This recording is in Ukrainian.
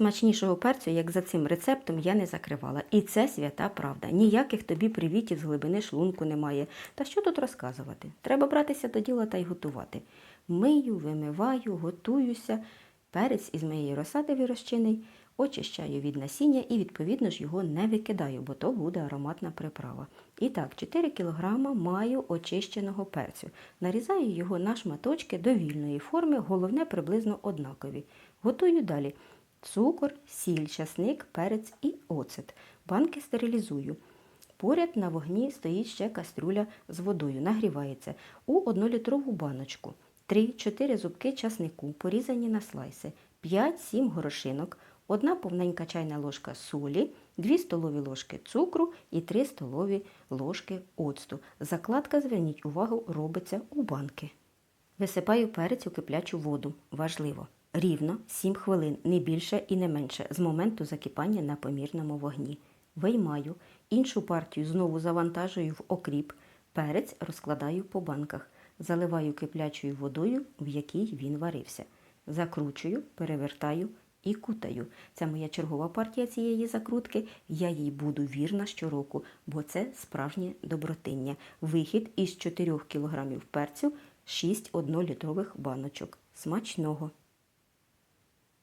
Смачнішого перцю, як за цим рецептом, я не закривала. І це свята правда. Ніяких тобі привітів з глибини шлунку немає. Та що тут розказувати? Треба братися до діла та й готувати. Мию, вимиваю, готуюся. Перець із моєї розсади вирощений, очищаю від насіння і, відповідно ж, його не викидаю, бо то буде ароматна приправа. І так, 4 кг маю очищеного перцю. Нарізаю його на шматочки довільної форми, головне приблизно однакові. Готую далі. Цукор, сіль, часник, перець і оцет. Банки стерилізую. Поряд на вогні стоїть ще каструля з водою, нагрівається у 1-літрову баночку. 3-4 зубки часнику, порізані на слайси, 5-7 горошинок, 1 повненька чайна ложка солі, 2 столові ложки цукру і 3 столові ложки оцту. Закладка, зверніть увагу, робиться у банки. Висипаю перець у киплячу воду. Важливо. Рівно 7 хвилин, не більше і не менше, з моменту закипання на помірному вогні. Виймаю, іншу партію знову завантажую в окріп, перець розкладаю по банках, заливаю киплячою водою, в якій він варився. Закручую, перевертаю і кутаю. Це моя чергова партія цієї закрутки. Я їй буду вірна щороку, бо це справжнє добротиння. Вихід із 4 кг перцю 6 1-літрових баночок. Смачного!